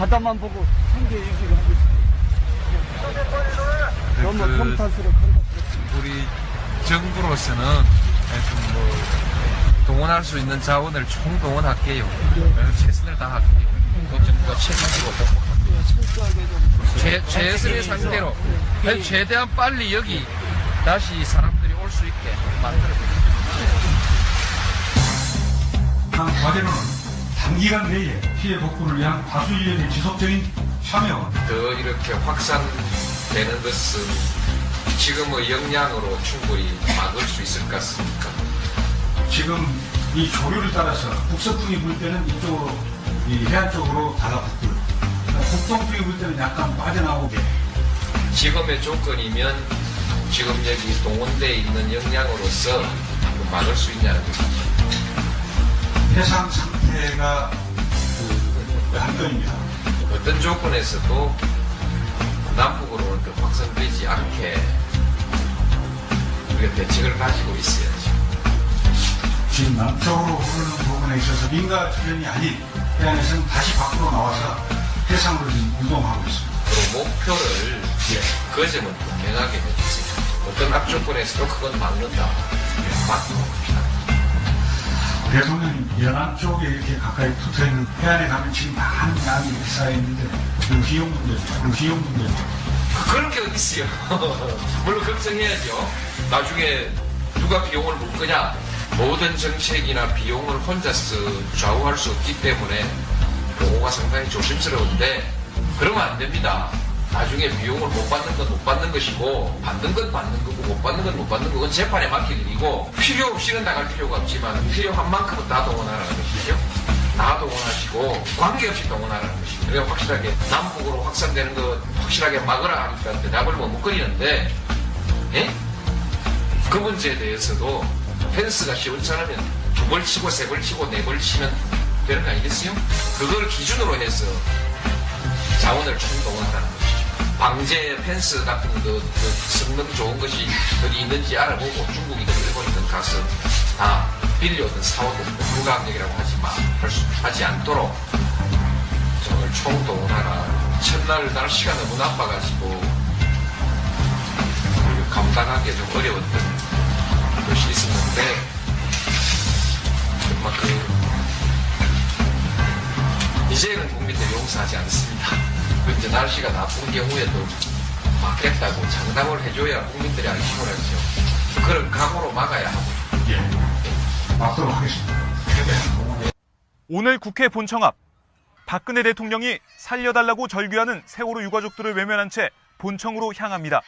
바다만 보고 상계 얘기를 하고 있어요. 너무 그 평탄스럽고 우리 정부로서는 뭐 동원할 수 있는 자원을 총동원할게요. 그래서 최선을 다할게요. 또 정부가 책임지고 최, 최선의 상태로 그래서 최대한 빨리 여기 다시 사람들이 올 수 있게 만들어 한 과제로는 단기간 내에 피해 복구를 위한 다수 인력의 지속적인 참여, 더 이렇게 확산되는 것은 지금의 역량으로 충분히 막을 수 있을 것 같습니까? 지금 이 조류를 따라서 북서풍이 불 때는 이쪽으로 이 해안 쪽으로 달라붙고요. 북동풍이 불 때는 약간 빠져나오게 지금의 조건이면 지금 여기 동원대에 있는 역량으로서 막을 수 있냐는 것이죠. 해상 상태가 그 한편입니다. 어떤 조건에서도 남북으로는 그 확산되지 않게 우리가 대책을 가지고 있어야죠. 지금 남쪽으로 흐르는 부분에 있어서 민가 주변이 아닌 해안에서는 다시 밖으로 나와서 해상으로 운동하고 있습니다. 그리고 목표를 그 점은 분명하게 해주세요. 어떤 악조건에서도 그건 막는다. 막고 합시다. 대통령이 연안 쪽에 이렇게 가까이 붙어 있는 해안에 가면 지금 많은 양이 쌓여 있는데 그 비용 문제죠. 그 비용 문제죠. 그런 게 어딨어요. 물론 걱정해야죠. 나중에 누가 비용을 물 거냐. 모든 정책이나 비용을 혼자서 좌우할 수 없기 때문에 보고가 상당히 조심스러운데 그러면 안 됩니다. 나중에 비용을 못 받는 건 못 받는 것이고 받는 건 받는 거고 못 받는 건 못 받는 거건 재판에 맡길 일이고 필요 없이는 나갈 필요가 없지만 필요한 만큼은 다 동원하라는 것이죠. 다 동원하시고 관계없이 동원하라는 것이죠. 그래서 확실하게 남북으로 확산되는 거 확실하게 막으라 하니까 대답을 머뭇거리는데 예? 그 문제에 대해서도 펜스가 시원찮으면 두 벌 치고 세 벌 치고 네 벌 치면 되는 거 아니겠어요? 그걸 기준으로 해서 자원을 총동원하라는 것이죠. 방제 펜스 같은 그, 그 성능 좋은 것이 어디 있는지 알아보고 중국이든 일본이든 가서 다 빌려오든 사오든 불가항력이라고 하지 마, 할 수, 하지 않도록 정말 총동원하라. 첫날 날씨가 너무 나빠가지고 감당하기 좀 어려웠던 것이 있었는데 정말 그 이제는 국민들 용서하지 않습니다. 그 이제 날씨가 나쁜 경우에도 막겠다고 장담을 해줘야 국민들이 안심을 하죠. 그런 각오로 막아야 하고. 예. 막도록 하겠습니다. 오늘 국회 본청 앞 박근혜 대통령이 살려달라고 절규하는 세월호 유가족들을 외면한 채 본청으로 향합니다.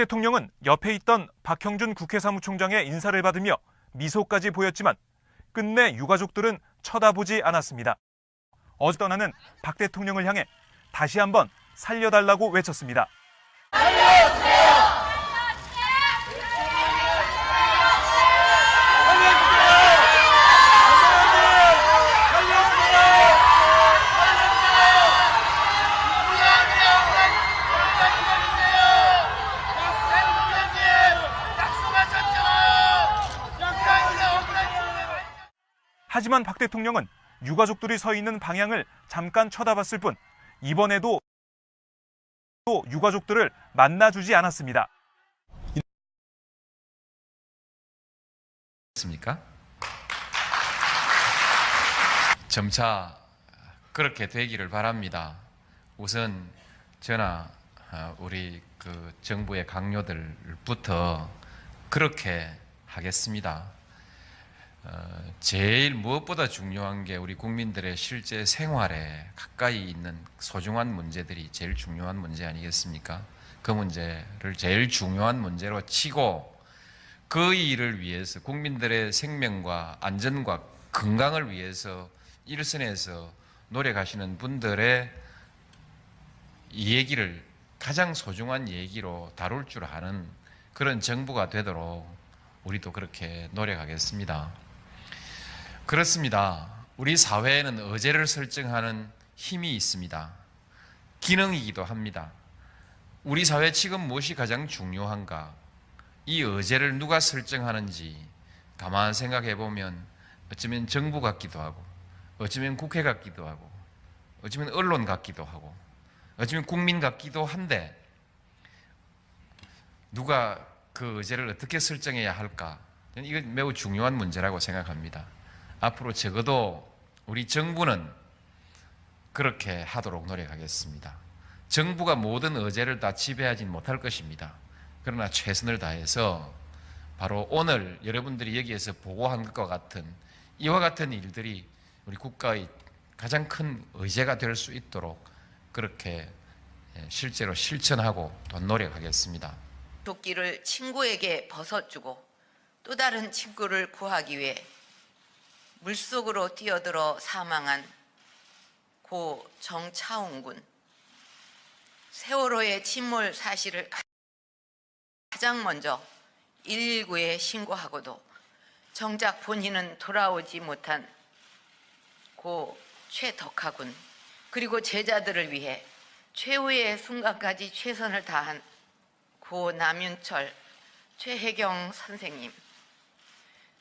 대통령은 옆에 있던 박형준 국회 사무총장의 인사를 받으며 미소까지 보였지만 끝내 유가족들은 쳐다보지 않았습니다. 어제 떠나는 박 대통령을 향해 다시 한번 살려달라고 외쳤습니다. 하지만 박 대통령은 유가족들이 서 있는 방향을 잠깐 쳐다봤을 뿐 이번에도 또 유가족들을 만나주지 않았습니다. 습니까? 점차 그렇게 되기를 바랍니다. 우선 저나 아, 우리 그 정부의 강요들부터 그렇게 하겠습니다. 어, 제일 무엇보다 중요한 게 우리 국민들의 실제 생활에 가까이 있는 소중한 문제들이 제일 중요한 문제 아니겠습니까? 그 문제를 제일 중요한 문제로 치고 그 일을 위해서 국민들의 생명과 안전과 건강을 위해서 일선에서 노력하시는 분들의 이 얘기를 가장 소중한 얘기로 다룰 줄 아는 그런 정부가 되도록 우리도 그렇게 노력하겠습니다. 그렇습니다. 우리 사회에는 의제를 설정하는 힘이 있습니다. 기능이기도 합니다. 우리 사회 지금 무엇이 가장 중요한가? 이 의제를 누가 설정하는지 가만 생각해 보면 어쩌면 정부 같기도 하고, 어쩌면 국회 같기도 하고, 어쩌면 언론 같기도 하고, 어쩌면 국민 같기도 한데 누가 그 의제를 어떻게 설정해야 할까? 이건 매우 중요한 문제라고 생각합니다. 앞으로 적어도 우리 정부는 그렇게 하도록 노력하겠습니다. 정부가 모든 의제를 다 지배하지 못할 것입니다. 그러나 최선을 다해서 바로 오늘 여러분들이 여기에서 보고한 것과 같은 이와 같은 일들이 우리 국가의 가장 큰 의제가 될 수 있도록 그렇게 예, 실제로 실천하고 또 노력하겠습니다. 도끼를 친구에게 벗어주고 또 다른 친구를 구하기 위해 물속으로 뛰어들어 사망한 고 정차웅 군. 세월호의 침몰 사실을 가장 먼저 119에 신고하고도 정작 본인은 돌아오지 못한 고 최덕하 군. 그리고 제자들을 위해 최후의 순간까지 최선을 다한 고 남윤철, 최혜경 선생님.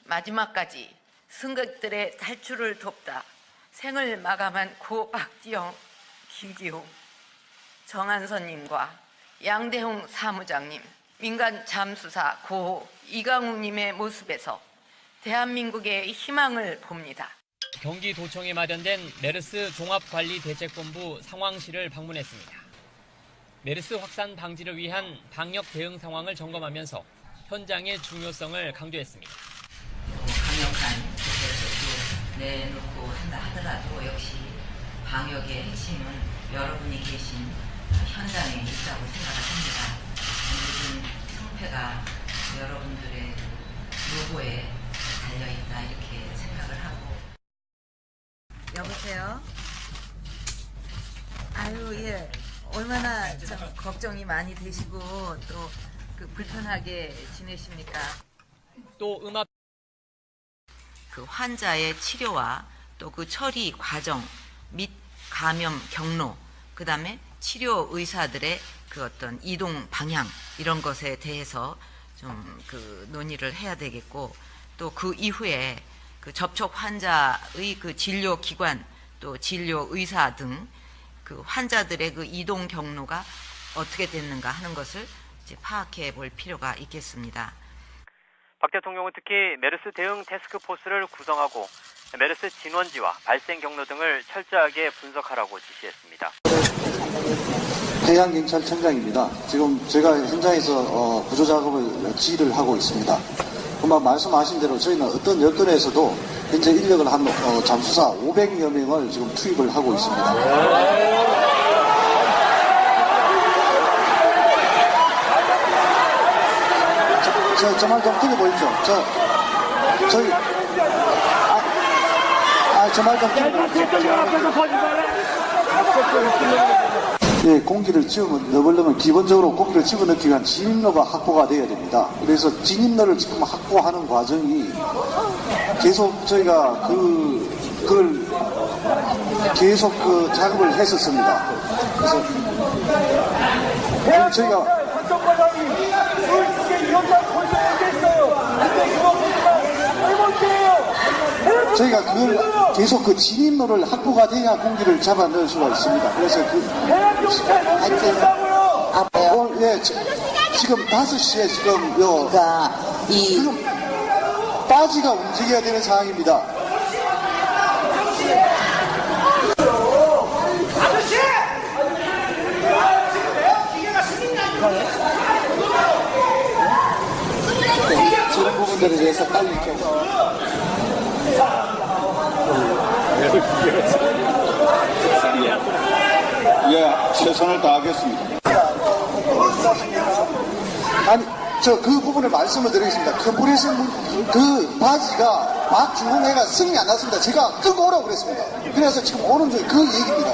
마지막까지 승객들의 탈출을 돕다 생을 마감한 고 박지영, 김기웅, 정한선님과 양대홍 사무장님, 민간 잠수사 고 이강욱님의 모습에서 대한민국의 희망을 봅니다. 경기도청에 마련된 메르스 종합관리대책본부 상황실을 방문했습니다. 메르스 확산 방지를 위한 방역 대응 상황을 점검하면서 현장의 중요성을 강조했습니다. 강력한 대책을 내놓고 한다 하더라도 역시 방역의 핵심은 여러분이 계신 현장에 있다고 생각을 합니다. 모든 성패가 여러분들의 노고에 달려있다 이렇게 생각을 하고 여보세요? 아유 예 얼마나 좀 걱정이 많이 되시고 또 그 불편하게 지내십니까? 또 음압 그 환자의 치료와 또 그 처리 과정 및 감염 경로, 그 다음에 치료 의사들의 그 어떤 이동 방향 이런 것에 대해서 좀 그 논의를 해야 되겠고 또 그 이후에 그 접촉 환자의 그 진료 기관 또 진료 의사 등 그 환자들의 그 이동 경로가 어떻게 됐는가 하는 것을 이제 파악해 볼 필요가 있겠습니다. 박 대통령은 특히 메르스 대응 태스크포스를 구성하고 메르스 진원지와 발생 경로 등을 철저하게 분석하라고 지시했습니다. 해양경찰청장입니다. 지금 제가 현장에서 어, 구조 작업을 지휘를 하고 있습니다. 그만 말씀하신 대로 저희는 어떤 여건에서도 현재 인력을 한 어, 잠수사 500여 명을 지금 투입을 하고 있습니다. 저, 저말 좀 들어보십시오. 저, 저희, 아, 아, 저말 좀 들어보십시오. 예, 공기를 집어 넣으려면 기본적으로 공기를 집어넣기 위한 진입로가 확보가 되어야 됩니다. 그래서 진입로를 지금 확보하는 과정이 계속 저희가 그, 그걸 계속 그 작업을 했었습니다. 그래서 지금 저희가 저희가 그걸 계속 그 진입로를 확보가 돼야 공기를 잡아 넣을 수가 있습니다. 그래서 그 하여튼 어, 예, 지- 지금 5시에 지금 요 그러니까 이 지금 빠지가 움직여야 되는 상황입니다. 부분들에 대해서 빨리 좀. 예, 최선을 다하겠습니다. 아니, 저 그 부분을 말씀을 드리겠습니다. 컴프레션 그 바지가 박주홍애가 승이 안 났습니다. 제가 끄고 오라고 그랬습니다. 그래서 지금 오는 중에 그 얘기입니다.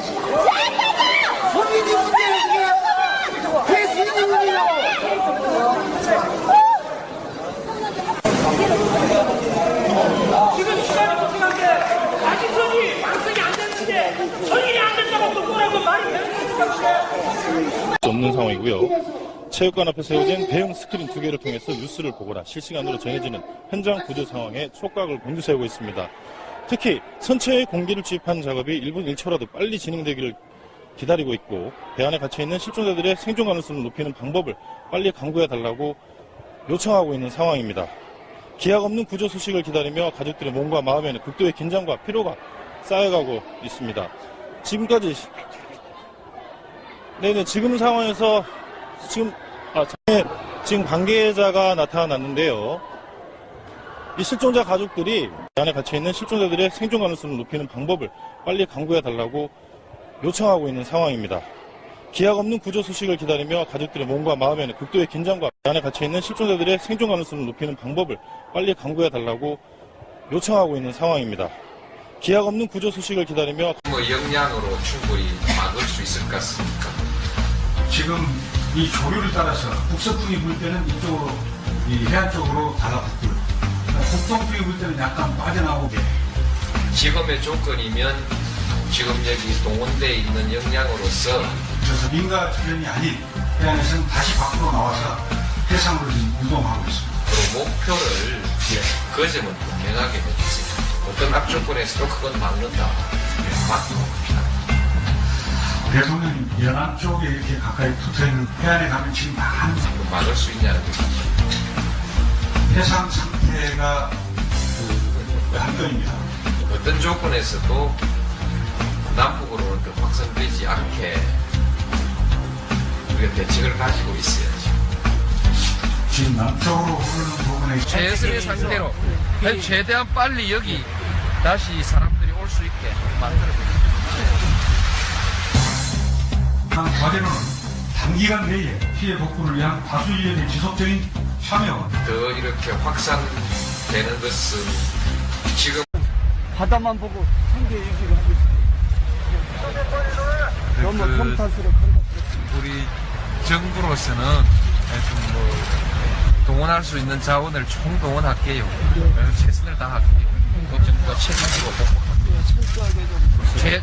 지금 시간이 어떻게 아직 손이 완성이 안 됐는데 손이 안 된다고 또 뭐라고 말이 되는 겁니까? 없는 상황이고요. 체육관 앞에 세워진 대형 스크린 두 개를 통해서 뉴스를 보거나 실시간으로 전해지는 현장 구조 상황에 촉각을 곤두세우고 있습니다. 특히 선체에 공기를 주입한 작업이 1분 1초라도 빨리 진행되기를 기다리고 있고 배 안에 갇혀 있는 실종자들의 생존 가능성을 높이는 방법을 빨리 강구해 달라고 요청하고 있는 상황입니다. 기약 없는 구조 소식을 기다리며 가족들의 몸과 마음에는 극도의 긴장과 피로가 쌓여가고 있습니다. 지금까지 네네 지금 상황에서 지금 아 지금 관계자가 나타났는데요. 이 실종자 가족들이 안에 갇혀 있는 실종자들의 생존 가능성을 높이는 방법을 빨리 강구해 달라고 요청하고 있는 상황입니다. 기약 없는 구조 소식을 기다리며 가족들의 몸과 마음에는 극도의 긴장과 안에 갇혀 있는 실종자들의 생존 가능성을 높이는 방법을 빨리 강구해 달라고 요청하고 있는 상황입니다. 기약 없는 구조 소식을 기다리며 뭐 역량으로 충분히 막을 수 있을 것 같습니까? 지금 이 조류를 따라서 북서풍이 불 때는 이쪽으로 이 해안 쪽으로 달라붙고요. 북동풍이 불 때는 약간 빠져나오게 지금의 조건이면 지금 여기 동원대에 있는 역량으로서 그래서 민가 주변이 아닌 해안에서는 다시 밖으로 나와서 해상으로 지금 이동하고 있습니다. 그 목표를 그 점은 분명하게 해주세요. 어떤 악조건에서도 그건 막는다. 막고 봅시다. 대통령님 연안 쪽에 이렇게 가까이 붙어있는 해안에 가면 지금 많은 막을 수 있냐는 거죠. 해상 상태가 그 한건입니다. 어떤 조건에서도 남북으로 이렇게 확산되지 않게 우리가 대책을 가지고 있어야죠. 지금 남쪽으로 흐르는 부분에 최선의 상태로 최대한 빨리 여기 다시 사람들이 올 수 있게 만들어 한 과제로는 단기간 내에 피해 복구를 위한 다수의원의 지속적인 참여 더 이렇게 확산되는 것은 지금 바다만 보고 상계 얘기를 하고 있어요. 너무 평탄스럽고 우리 정부로서는 하여튼 뭐 동원할 수 있는 자원을 총동원할게요. 최선을 다할게요. 그 정부가 책임지고 복구합니다. 제-